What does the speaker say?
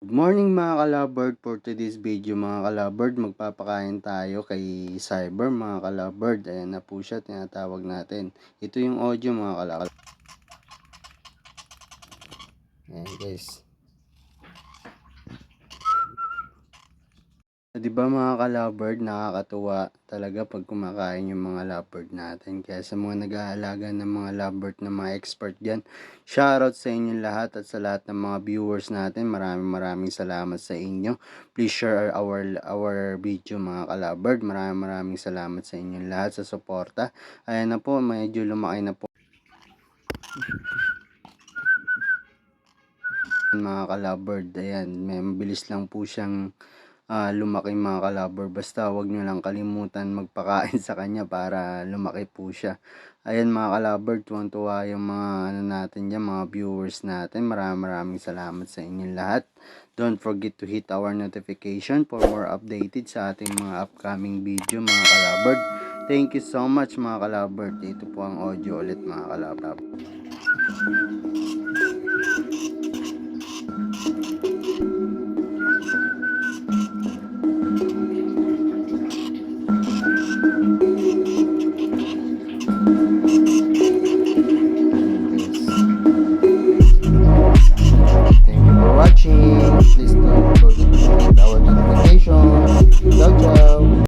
Good morning mga kalabird. For today's video mga kalabird, magpapakain tayo kay Cyber mga kalabird. Ayan na po siya, tinatawag natin. Ito yung audio mga kalabird. Ayan guys. Di ba mga kalabird, nakakatuwa talaga pag kumakain yung mga lovebird natin. Kaya sa mga nag-aalaga ng mga lovebird na mga expert dyan, shoutout sa inyo lahat at sa lahat ng mga viewers natin. Maraming maraming salamat sa inyo. Please share our, our video mga kalabird. Maraming maraming salamat sa inyo lahat sa suporta. Ayan na po, medyo lumaki na po mga kalabird. Ayan, may mabilis lang po siyang ah, lumaki mga kalabor. Basta wag nyo lang kalimutan magpakain sa kanya para lumaki po siya. Ayan mga kalabor, tuwang-tuwa yung mga ano natin dyan, mga viewers natin. Maraming maraming salamat sa inyong lahat. Don't forget to hit our notification for more updated sa ating mga upcoming video mga kalabor. Thank you so much mga kalabor. Ito po ang audio ulit mga kalabor.